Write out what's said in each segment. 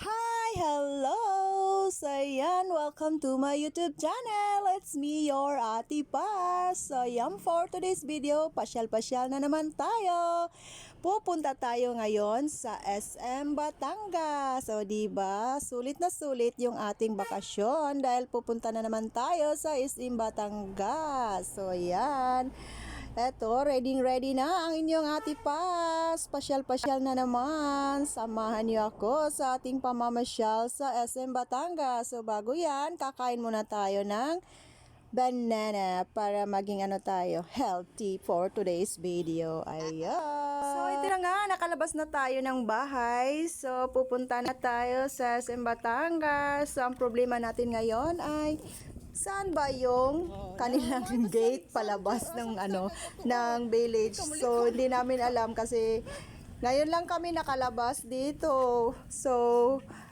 Hi! Hello! So, ayan, welcome to my YouTube channel. It's me, your Ate Paz. So, ayan, for today's video, pasyal-pasyal na naman tayo. Pupunta tayo ngayon sa SM Batangas. So, ba? Sulit na sulit yung ating bakasyon dahil pupunta na naman tayo sa SM Batangas. So, ayan. Eto, ready ready na ang inyong ati pas. Pasyal-pasyal na naman. Samahan niyo ako sa ating pamamasyal sa SM Batangas. So bago yan, kakain muna tayo ng banana para maging ano tayo, healthy for today's video. Ayan. So ito na nga, nakalabas na tayo ng bahay. So pupunta na tayo sa SM Batangas. So ang problema natin ngayon ay saan ba yung kanilang gate palabas ng ano ng village. So hindi namin alam kasi ngayon lang kami nakalabas dito. So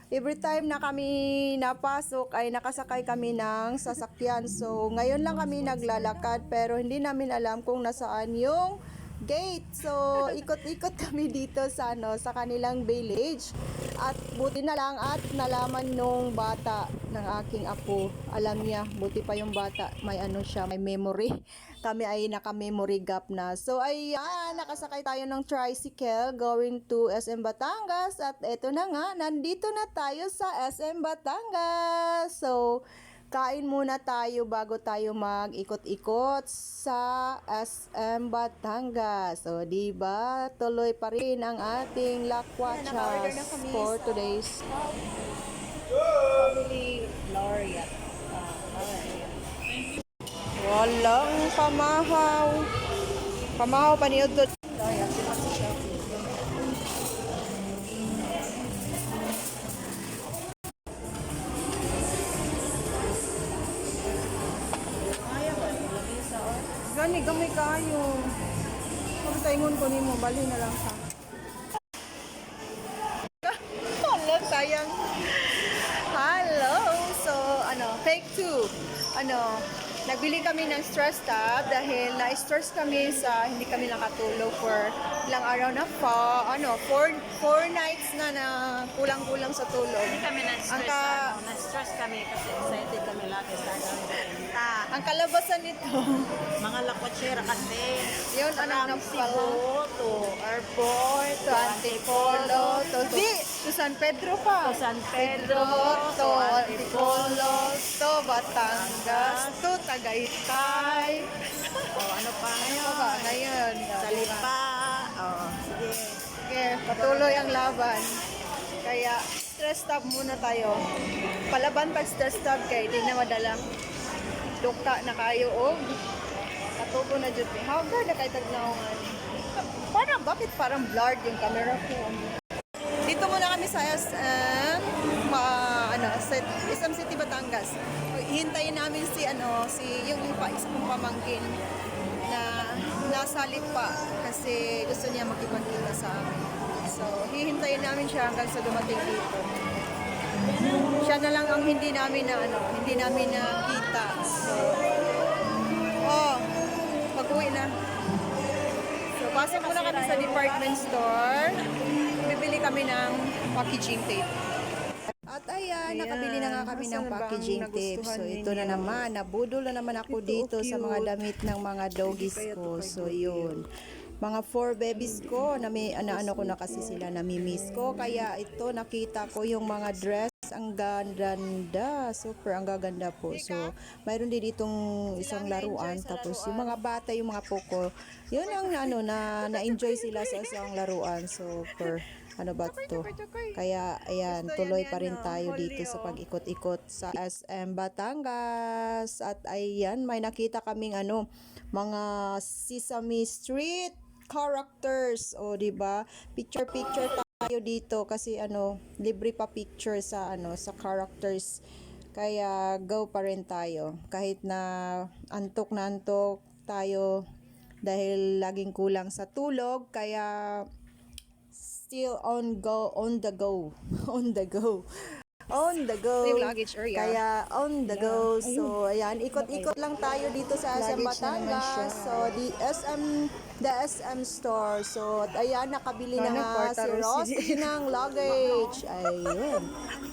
every time na kami napasok ay nakasakay kami ng sasakyan. So ngayon lang kami naglalakad pero hindi namin alam kung nasaan yung gate. So, ikot-ikot kami dito sa ano, sa kanilang village. At buti na lang at nalaman nung bata ng aking apo. Alam niya, buti pa yung bata, may ano siya, may memory. Kami ay naka-memory gap na. So, ayan, nakasakay tayo ng tricycle going to SM Batangas. At eto na nga, nandito na tayo sa SM Batangas. So, kain muna tayo bago tayo mag-ikot-ikot sa SM Batangas. So, di ba? Tuloy pa rin ang ating lakwachas for today's Family Laureate. Walang pamahaw. Pamahaw paniod Gamay kayo. Kung taingon ko nimo, bali na lang sa. Hello, sayang. Hello. So, ano, take two. Ano, nagbili kami ng stress tab dahil na-stress kami sa hindi kami nakatulog for ilang araw na pa. Ano, four, four nights na na kulang-kulang sa tulog. Hindi kami na-stress. Ka- ano, na-stress kami kasi excited kami lagi sa punta. Ang kalabasan nito, Mga lakwatsera kasi. yun ano na From pala. Cebu to Airport, to Antipolo, to di, to San Pedro pa. To San Pedro, to Antipolo, to Batangas, to Tagaytay. O ano pa Ano ngayon? pa ba ngayon? Sa Lipa. O, sige. Sige, patuloy ang laban. Kaya, stress tab muna tayo. Palaban pag stress tab kay di na madala. Dukta na kayo og katubo na jud ni. How na kay tagnaongan. Parang bakit parang blurred yung camera ko? Dito muna kami sa SM, ma, ano, sa SM City Batangas. Hintayin namin si ano, si yung pa isa pamangkin na nasa pa kasi gusto niya makipagkita sa amin. So, hihintayin namin siya hanggang sa dumating dito. Siya na lang ang hindi namin na ano, hindi namin nakita. So, oh, pag-uwi na. So, pasok muna kami sa department store. Bibili kami ng packaging tape. At ayan, nakabili na nga kami ng packaging tape. So, ito na naman. Nabudol na naman ako dito sa mga damit ng mga doggies ko. So, yun. Mga four babies ko, na may, ano, ano ko na kasi sila, namimiss ko. Kaya ito, nakita ko yung mga dress. Ang ganda, super ang gaganda po. So, mayroon din ditong isang laruan. Tapos, yung mga bata, yung mga poko, yun ang ano, na, na-enjoy sila sa isang laruan. So, per, ano ba to? Kaya, ayan, tuloy pa rin tayo dito sa pag-ikot-ikot sa SM Batangas. At ayan, may nakita kaming ano, mga Sesame Street characters. O, di ba? Picture-picture tayo dito kasi ano, libre pa picture sa ano, sa characters. Kaya go pa rin tayo. Kahit na antok na antok tayo dahil laging kulang sa tulog. Kaya still on go on the go on the go on the go. Yung luggage area. Kaya on the go. So, ayan, ikot-ikot lang tayo dito sa SM Luggage na naman siya. Batangas. So, the SM, the SM store. So, at ayan, nakabili na nga si Ross si- ng luggage. Ayun.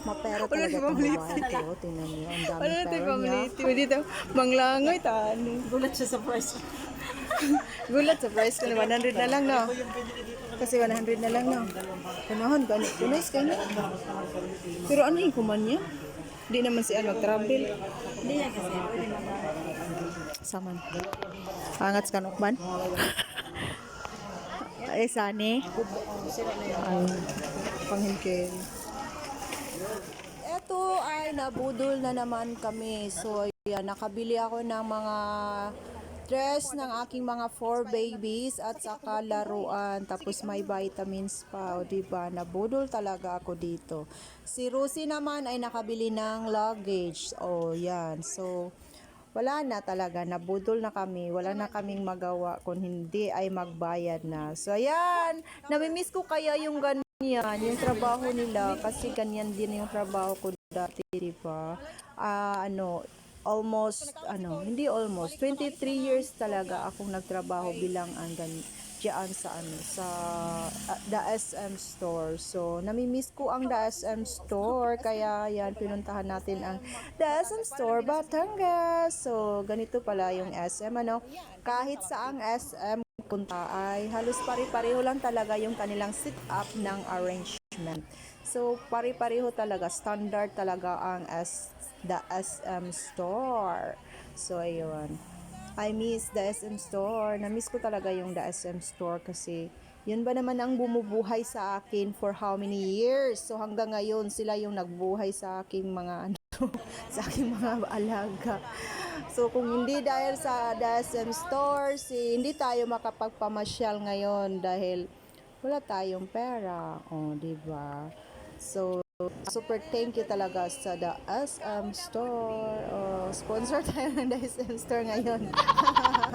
Mapera talaga itong babae ko. Tingnan niyo, ang dami Ano natin pera niya. pamiliti mo dito? Manglangoy, tani. Gulat siya sa price. Gulat sa price ko na 100 na lang, no? Kasi 100 na lang, no? Panahon, ganit. Punis ka na. Pero ano yung kuman niya? Di naman si ano, travel. Hindi yan kasi. Pwede naman. Saman. Angat ka nukban? Ay, sani. Ay, panghinkin. Ito ay nabudol na naman kami. So, yan, nakabili ako ng mga dress ng aking mga four babies at saka laruan. Tapos may vitamins pa. O, diba? Nabudol talaga ako dito. Si Rusi naman ay nakabili ng luggage. O, yan. So, wala na talaga, nabudol na kami, wala na kaming magawa kung hindi ay magbayad na. So ayan, namimiss ko kaya yung ganyan, yung trabaho nila kasi ganyan din yung trabaho ko dati, di ba? Ah, ano, almost, ano, hindi almost, 23 years talaga akong nagtrabaho bilang ang gan diyan sa ano sa ah, the SM store. So namimiss ko ang the SM store kaya yan pinuntahan natin ang the SM store Batangas. So ganito pala yung SM ano. Kahit saang SM punta ay halos pare-pareho lang talaga yung kanilang sit up ng arrangement. So pare-pareho talaga standard talaga ang S the SM store. So ayun. I miss the SM store. Na-miss ko talaga yung the SM store kasi yun ba naman ang bumubuhay sa akin for how many years. So hanggang ngayon sila yung nagbuhay sa aking mga ano, sa aking mga alaga. So kung hindi dahil sa the SM store, si, hindi tayo makapagpamasyal ngayon dahil wala tayong pera. Oh, di ba? So super thank you talaga sa the SM store. Oh, sponsor tayo ng the SM store ngayon.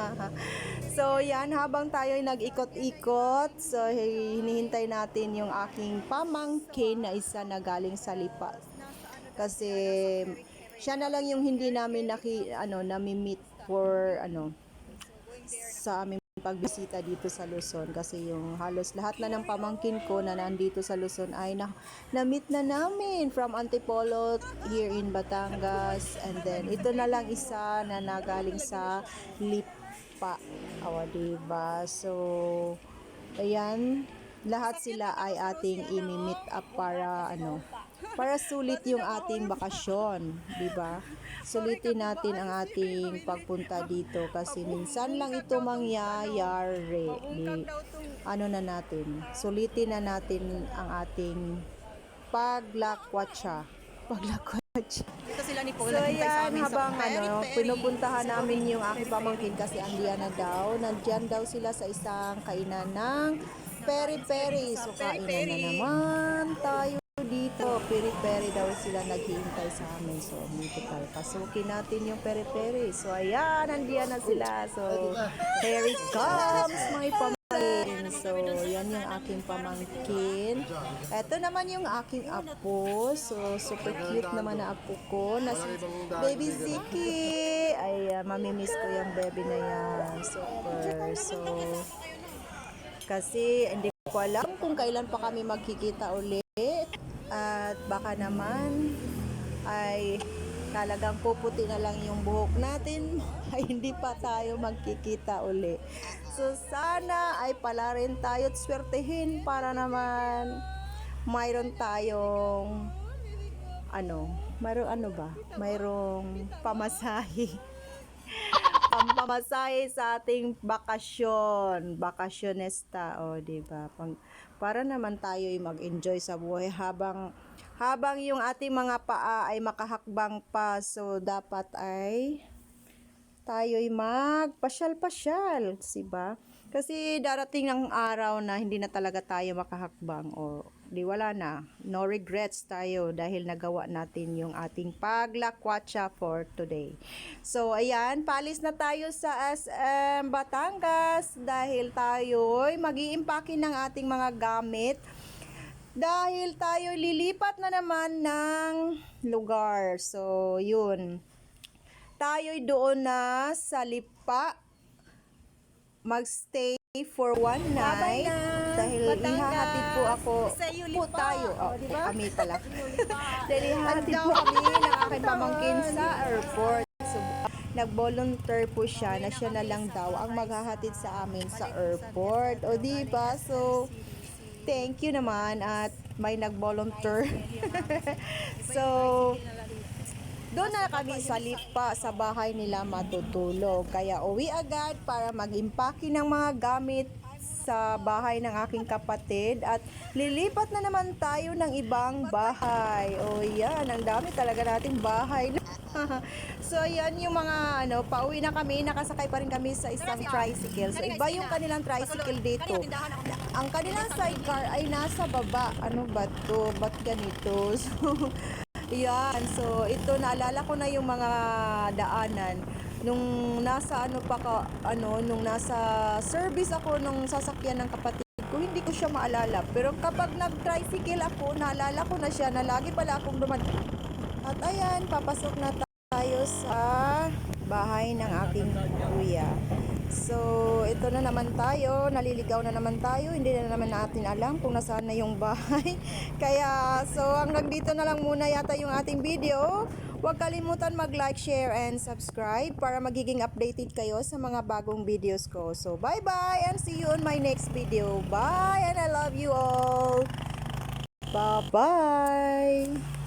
so, yan, habang tayo ay nag-ikot-ikot, so hinihintay natin yung aking pamangkin na isa na galing sa lipas. Kasi siya na lang yung hindi namin naki ano nami-meet for ano sa aming pagbisita dito sa Luzon kasi yung halos lahat na ng pamangkin ko na nandito sa Luzon ay na, na-meet na namin from Antipolo here in Batangas. And then ito na lang isa na nagaling sa Lipa. Awa diba? So ayan lahat sila ay ating imi-meet up para ano para sulit yung ating bakasyon, di ba? Sulitin natin ang ating pagpunta dito kasi minsan lang ito mangyayari. Di, ano na natin, sulitin na natin ang ating paglakwatsa. Paglakwatsa. Dito sila ni So Paul naghintay sa yan, habang ano, pinupuntahan namin yung aking pamangkin kasi andiyan na daw. Nandyan daw sila sa isang kainan ng peri-peri. So kainan na naman tayo dito. Peri-peri daw sila naghihintay sa amin. So dito tayo. Pasukin natin yung peri-peri. So ayan, andiyan na sila. So here it comes, my pamangkin. So, yan yung aking pamangkin. Ito naman yung aking apo. So, super cute naman na apo ko. Na si Baby Ziki. Ay, uh, mamimiss ko yung baby na yan. Super. So, kasi hindi ko alam kung kailan pa kami magkikita ulit. At baka naman ay talagang puputi na lang yung buhok natin ay hindi pa tayo magkikita uli. So sana ay pala rin tayo at swertehin para naman mayroon tayong ano, mayroong ano ba? Mayroong pamasahe. pampamasahe sa ating bakasyon, bakasyonesta, o di ba? Pang para naman tayo ay mag-enjoy sa buhay habang habang yung ating mga paa ay makahakbang pa. So dapat ay tayo ay magpasyal-pasyal, si ba? Kasi darating ng araw na hindi na talaga tayo makahakbang o di wala na. No regrets tayo dahil nagawa natin yung ating paglakwatsa for today. So ayan, palis na tayo sa SM Batangas dahil tayo ay mag-iimpake ng ating mga gamit dahil tayo lilipat na naman ng lugar. So, yun. Tayo doon na sa Lipa magstay for one night dahil ihahatid po ako po tayo. Oh, kami pala. Dahil ihahatid po kami ng aking pamangkin sa airport. So nag-volunteer po siya na siya na lang daw ang maghahatid sa amin sa airport. O di ba? So thank you naman at may nag-volunteer. So doon na kami sa lipa sa bahay nila matutulog. Kaya uwi agad para mag-impake ng mga gamit sa bahay ng aking kapatid at lilipat na naman tayo ng ibang bahay. O yan, ang dami talaga nating bahay. so yan yung mga ano, pauwi na kami, nakasakay pa rin kami sa isang tricycle. So iba yung kanilang tricycle dito. Ang kanilang sidecar ay nasa baba. Ano ba to? Ba't ganito? So, yan. So, ito, naalala ko na yung mga daanan. Nung nasa ano pa ka, ano, nung nasa service ako nung sasakyan ng kapatid ko, hindi ko siya maalala. Pero kapag nag-tricycle ako, naalala ko na siya na lagi pala akong duman. At ayan, papasok na tayo sa bahay ng aking kuya. So, ito na naman tayo, naliligaw na naman tayo, hindi na naman natin alam kung nasaan na yung bahay. Kaya, so hanggang dito na lang muna yata yung ating video. Huwag kalimutan mag-like, share, and subscribe para magiging updated kayo sa mga bagong videos ko. So, bye-bye and see you on my next video. Bye and I love you all. Bye-bye.